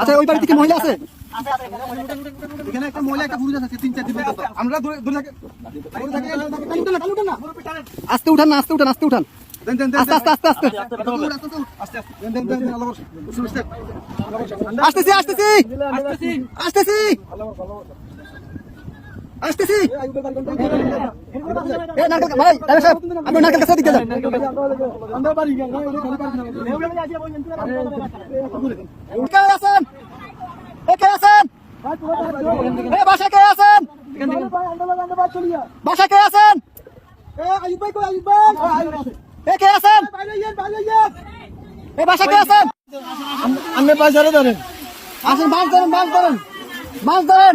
আচ্ছা ওই বাড়িতে কি মহিলা আছে এখানে একটা মহিলা একটা পুরুষ আছে তিন চার দিন আমরা ধরে ধরে থাকি ধরে থাকি, কালু উঠান না, কালু উঠান না। আস্তে উঠান না আস্তে উঠান আস্তে উঠান আস্তে, আস্তে, আস্তে, আস্তে। আস্তে, আস্তে, আস্তে, আস্তে, আস্তে। দেন, দেন, দেন, দেন, আল্লাহ বর্ষে। উঠুন, উঠুন। আসতেছি আসতেছি আসতেছি আসতেছি। ভাই সাহেব আপনি নারকেল দিকে যান কে আছেন? এ কে আছেন? এ বাসায় কে আছেন? কে আছেন? এ কে আছেন? এ বাসায় কে আছেন? আপনি পয়সাটা ধরেন। আসেন মাছ ধরেন মাছ ধরেন। মাছ ধরেন।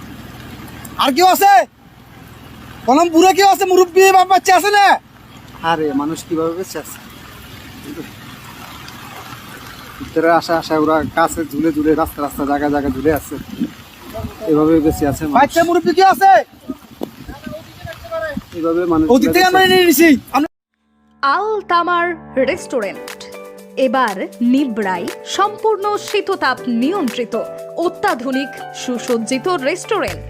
আর কেউ আছে? কলম বুড়ো কেউ আছে? মুরব্বী বাপ বাচ্চা আছে না? আরে মানুষ কীভাবে বেঁচে আছে? ভিতরে আসা আসা ওরা কাছে ঝুলে ঝুলে রাস্তা রাস্তা জায়গা জায়গা ঝুলে আছে। এভাবে বেঁচে আছে বাচ্চা মুরব্বী কেউ আছে? এভাবে মানুষ ওদিক আমরা নিয়ে নিছি। আল তামার রেস্টুরেন্ট। এবার নিবড়াই সম্পূর্ণ শীততাপ নিয়ন্ত্রিত অত্যাধুনিক সুসজ্জিত রেস্টুরেন্ট।